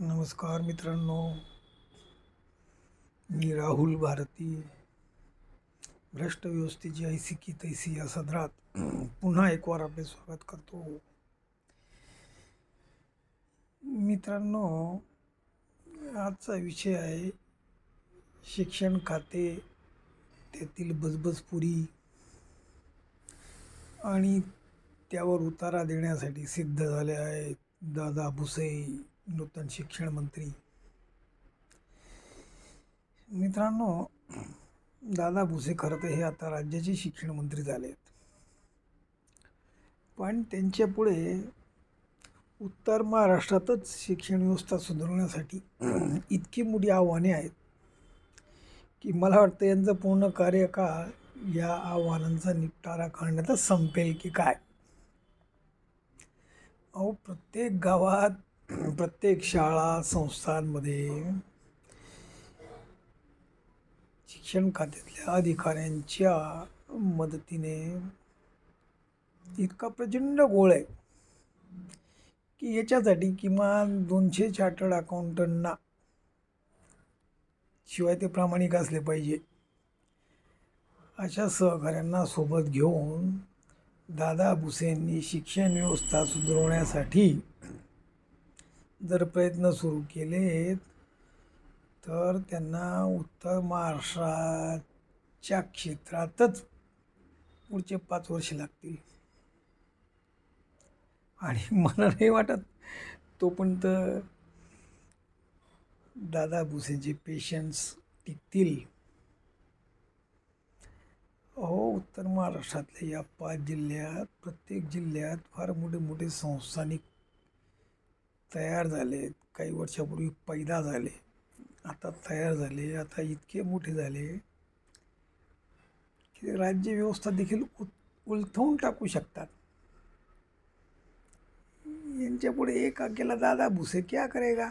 नमस्कार मित्रांनो मी राहुल भारती. भ्रष्ट व्यवस्थेची ऐसी की तैसी या सदरात पुन्हा एक वार आपले स्वागत करतो. मित्रांनो आजचा विषय आहे शिक्षण खाते त्यातील बजबजपुरी आणि त्यावर उतारा देण्यासाठी सिद्ध झाले आहेत दादा भुसे. नूतन शिक्षण मंत्री. मित्रांनो दादा भुसे खरं तर हे आता राज्याचे शिक्षण मंत्री झाले आहेत. पण त्यांच्या पुढे उत्तर महाराष्ट्रातच शिक्षण व्यवस्था सुधारण्यासाठी इतकी मोठी आव्हाने आहेत की मला वाटतं यांचं पूर्ण कार्यकाळ या आव्हानांचा निपटारा करण्याचा संपेल की काय? अहो प्रत्येक गावात प्रत्येक शाळा संस्थांमध्ये शिक्षण खात्यातल्या अधिकाऱ्यांच्या मदतीने इतका प्रचंड गोळ आहे की याच्यासाठी किमान दोनशे चार्टर्ड अकाउंटंटना शिवाय ते प्रामाणिक असले पाहिजे. अशा सहकाऱ्यांना सोबत घेऊन दादा भुसेंनी शिक्षण व्यवस्था सुधारवण्यासाठी जर प्रयत्न सुरू केलेत तर त्यांना उत्तर महाराष्ट्राच्या क्षेत्रातच पुढचे पाच वर्ष लागतील. आणि मला नाही वाटत तोपर्यंत दादा भुसेचे पेशन्स टिकतील. हो उत्तर महाराष्ट्रातल्या या पाच जिल्ह्यात प्रत्येक जिल्ह्यात फार मोठे मोठे संस्थानिक तयार झाले. काही वर्षापूर्वी पैदा झाले. आता तयार झाले. आता इतके मोठे झाले की राज्य व्यवस्था देखील उत उलथवून टाकू शकतात. यांच्यापुढे एक केला दादा भुसे क्या करेगा?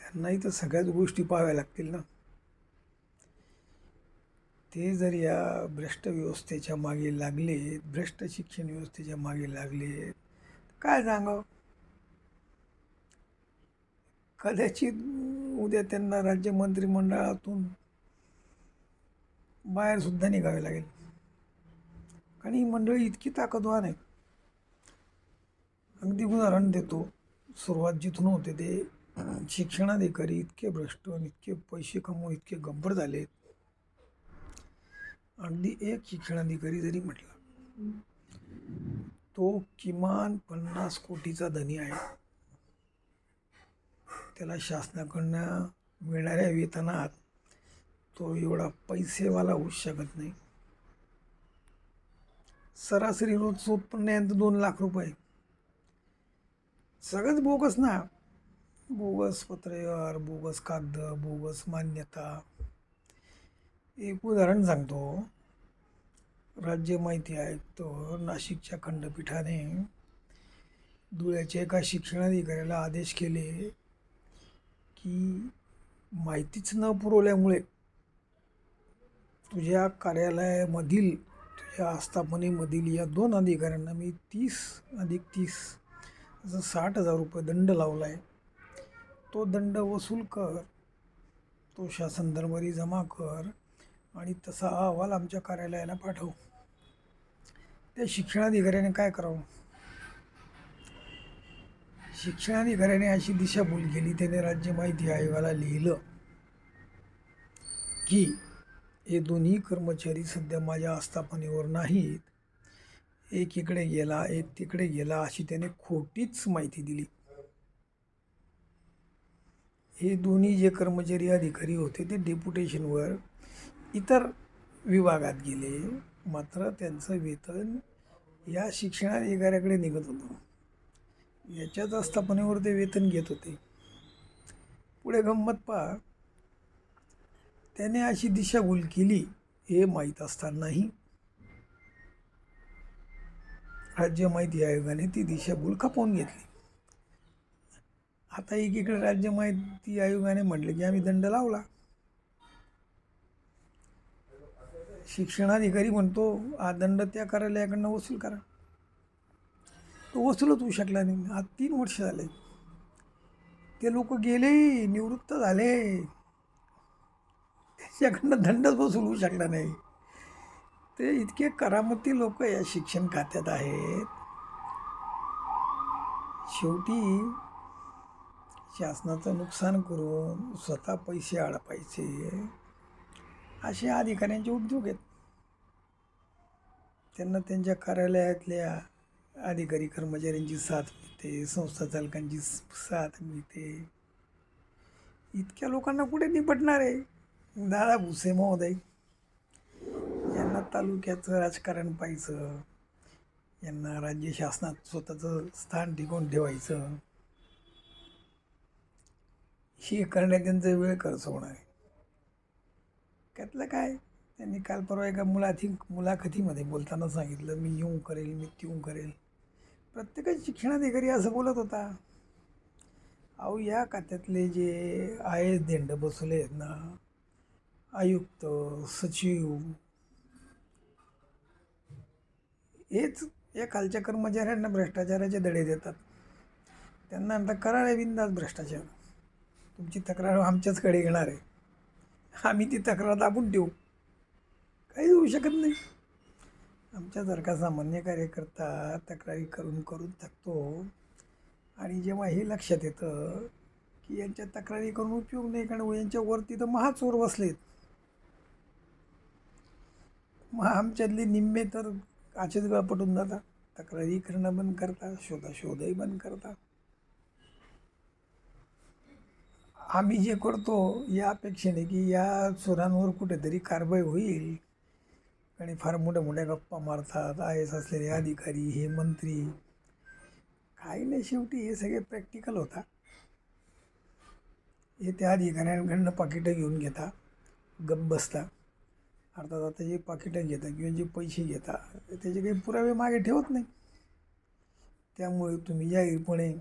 त्यांनाही तर सगळ्याच गोष्टी पाहाव्या लागतील ना. ते जर या भ्रष्ट व्यवस्थेच्या मागे लागले भ्रष्ट शिक्षण व्यवस्थेच्या मागे लागले काय सांगावं? कदाचित उद्या त्यांना राज्य मंत्रिमंडळातून बाहेरसुद्धा निघावे लागेल. कारण ही मंडळी इतकी ताकदवान आहे अगदी उदाहरण देतो. सुरुवात जिथून होते ते शिक्षणाधिकारी इतके भ्रष्ट आणि इतके पैसे कमवून इतके गब्बर झालेत. अगदी एक शिक्षणाधिकारी जरी म्हटला तो किमान पन्नास कोटीचा धनी आहे. त्याला शासनाकडनं मिळणाऱ्या वेतनात तो एवढा पैसेवाला होऊ शकत नाही. सरासरी रोजचं उत्पन्न यांचं दोन लाख रुपये. सगळंच बोगस ना. बोगस पत्रव्यवहार बोगस कागद बोगस मान्यता. एक उदाहरण सांगतो. राज्य माहिती आयुक्त नाशिकच्या खंडपीठाने धुळ्याच्या एका शिक्षणाधिकाऱ्याला आदेश केले की माहितीच न पुरवल्यामुळे तुझ्या कार्यालयामधील तुझ्या आस्थापनेमधील या दोन अधिकाऱ्यांना मी तीस अधिक तीस असं साठ हजार रुपये दंड लावला आहे तो दंड वसूल कर. तो शासन दरबारी जमा कर. आणि तसा अहवाल आमच्या कार्यालयाला पाठवू. त्या शिक्षणाधिकाऱ्याने काय करावं? शिक्षणाधिकाऱ्याने अशी दिशाभूल केली त्याने राज्य माहिती आयोगाला लिहिलं की हे दोन्ही कर्मचारी सध्या माझ्या आस्थापनेवर नाहीत. एक इकडे गेला एक तिकडे गेला अशी त्याने खोटीच माहिती दिली. हे दोन्ही जे कर्मचारी अधिकारी होते ते डेप्युटेशनवर इतर विभागात गेले मात्र त्यांचं वेतन या शिक्षणाधिकाऱ्याकडे निघत होतं. याच्याच आस्थापनेवर ते वेतन घेत होते. पुढे गंमत पहा. त्याने अशी दिशाभूल केली हे माहीत असतानाही. राज्य माहिती आयोगाने ती दिशाभूल खपवून घेतली. आता एकीकडे राज्य माहिती आयोगाने म्हटलं की आम्ही दंड लावला. शिक्षणाधिकारी म्हणतो हा दंड त्या कार्यालयाकडनं वसूल करा. तो वसूलच होऊ शकला नाही. आज तीन वर्ष झाले. ते लोक गेले निवृत्त झाले. त्याच्याकडनं दंडच वसूल होऊ शकला नाही. ते इतके करामती लोक या शिक्षण खात्यात आहेत. शेवटी शासनाचं नुकसान करून स्वतः पैसे अडपायचे. असे अधिकाऱ्यांचे उद्योग आहेत. त्यांना त्यांच्या कार्यालयातल्या अधिकारी कर्मचाऱ्यांची साथ मिळते संस्था चालकांची साथ मिळते. इतक्या लोकांना कुठे निपटणार आहे? दादा भुसे महोदय यांना तालुक्याचं राजकारण पाहायचं यांना राज्य शासनात स्वतःचं स्थान टिकवून ठेवायचं हे करण्यात त्यांचा वेळ खर्च होणार आहे. त्यातलं काय? त्यांनी काल परवा एका मुलाथी मुलाखतीमध्ये बोलताना सांगितलं मी येऊ करेल मी त्यूं करेल. प्रत्येकच शिक्षणाधिकारी असं बोलत होता. अहो या खात्यातले जे आय एस देंड बसवले आहेत ना आयुक्त सचिव हेच या खालच्या कर्मचाऱ्यांना भ्रष्टाचाराचे दडे देतात. त्यांना आता करार आहे बिंदास भ्रष्टाचार. तुमची तक्रार आमच्याचकडे येणार आहे. आम्ही ती तक्रार दाबून ठेवू काही होऊ शकत नाही. आमच्यासारखा सामान्य कार्यकर्ता तक्रारी करून करून थकतो. आणि जेव्हा हे लक्षात येतं की यांच्या तक्रारी करून उपयोग नाही कारण यांच्या वरती तर महाचोर बसलेत. मग आमच्यातले निम्मे तर असेच गळ पटून जातात. तक्रारी करणं बंद करता शोधा शोधही बंद करता आम्ही जे करतो या अपेक्षेने की या सुरांवर कुठेतरी कारवाई होईल. आणि फार मोठ्या मोठ्या गप्पा मारतात आय एस असलेले अधिकारी हे मंत्री. काही नाही शेवटी हे सगळे प्रॅक्टिकल होता. हे त्या अधिकाऱ्यांकडनं पाकिटं घेऊन घेता गप्प बसता. अर्थात आता जे पाकिटं घेता किंवा जे पैसे घेता त्याचे काही पुरावे मागे ठेवत नाही. त्यामुळे तुम्ही जाहीरपणे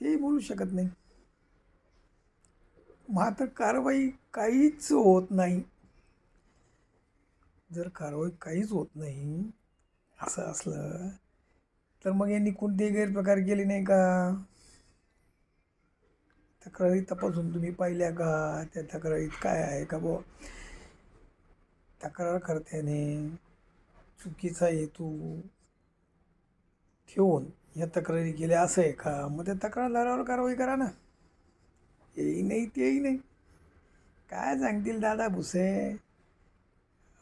तेही बोलू शकत नाही. मात्र कारवाई काहीच होत नाही. जर कारवाई काहीच होत नाही असं असलं तर मग यांनी कोणतेही गैरप्रकार केले नाही का? तक्रारी तपासून तुम्ही पाहिल्या का? त्या तक्रारीत काय आहे का बुवा? तक्रारकर्त्याने चुकीचा हेतू ठेवून या तक्रारी केल्या असं आहे का? मग त्या तक्रारदारावर कारवाई करा ना. येई नाही तेही नाही. काय सांगतील दादा भुसे?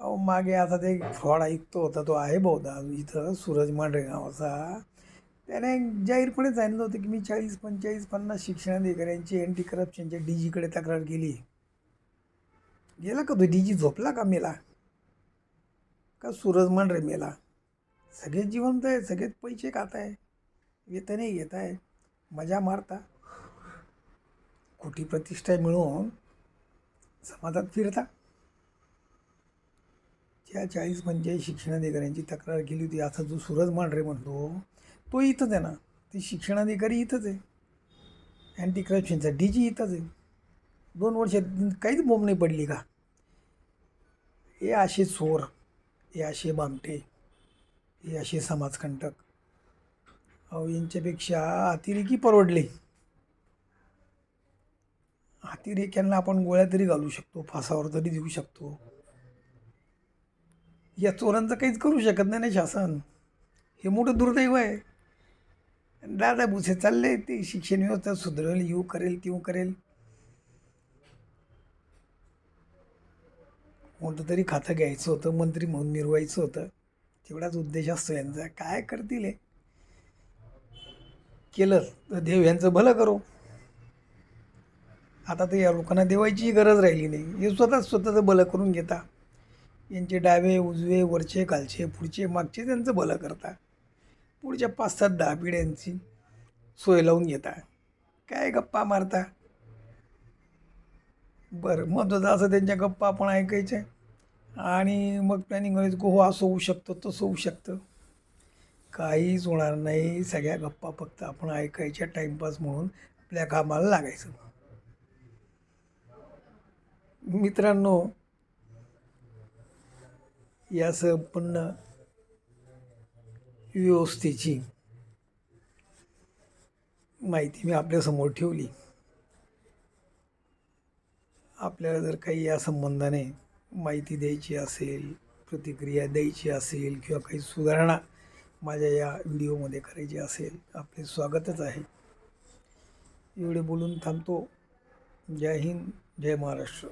अहो मागे आता ते फ्रॉड ऐकतो होता तो आहे बहुधा इथं सूरज मांढरे नावाचा. त्याने जाहीरपणे सांगितलं होतं की मी चाळीस पंचेचाळीस पन्नास शिक्षणाधिकाऱ्यांची अँटी करप्शनच्या डी जीकडे तक्रार केली. गेला का तो? डी जी झोपला का मेला? का सूरज मांढरे मेला? सगळेच जिवंत आहे सगळेच पैसे खात आहे वेतनही घेत आहे मजा मारता. कोटी प्रतिष्ठा मिळवून समाजात फिरता. ज्या चाळीस पंचेचाळीस शिक्षणाधिकाऱ्यांची तक्रार केली होती आता जो सूरज मांढरे म्हणतो तो इथंच आहे ना. ते शिक्षणाधिकारी इथंच आहे. अँटी करप्शनचा डी जी इथंच आहे. दोन वर्ष काहीच बोंब नाही पडली का? हे असे चोर हे असे बामटे हे असे समाजकंटक. अहो यांच्यापेक्षा अतिरेकी परवडले. अतिरेक्यांना आपण गोळ्या तरी घालू शकतो फासावर तरी देऊ शकतो. या चोरांचं काहीच करू शकत नाही ना शासन. हे मोठं दुर्दैव आहे. दादा भुसे चालले ते शिक्षण व्यवस्था सुधरेल येऊ करेल तेऊ करेल. कोणतं तरी खातं घ्यायचं होतं मंत्री म्हणून मिरवायचं होतं. तेवढाच उद्देश असतो यांचा. काय करतील हे? केलं तर देव यांचं भलं करो. आता तर या लोकांना देवायची गरज राहिली नाही. हे स्वतःच स्वतःचं भलं करून घेता. यांचे डावे उजवे वरचे खालचे पुढचे मागचे त्यांचं भलं करता. पुढच्या पाच सात दहा पिढ्यांची सोय लावून घेता. काय गप्पा मारता? बरं महत्त्वाचं असं त्यांच्या गप्पा आपण ऐकायच्या. आणि मग प्लॅनिंग करायचं की हो असं होऊ शकतं तसं होऊ शकतं. काहीच होणार नाही. सगळ्या गप्पा फक्त आपण ऐकायच्या टाईमपास म्हणून आपल्या कामाला लागायचं. मित्रांनो या संपूर्ण व्यवस्थेची माहिती मी आपल्यासमोर ठेवली. आपल्याला जर काही या संबंधाने माहिती द्यायची असेल प्रतिक्रिया द्यायची असेल किंवा काही सुधारणा माझ्या या व्हिडिओमध्ये करायची असेल आपले स्वागतच आहे. एवढे बोलून थांबतो. जय हिंद जय महाराष्ट्र.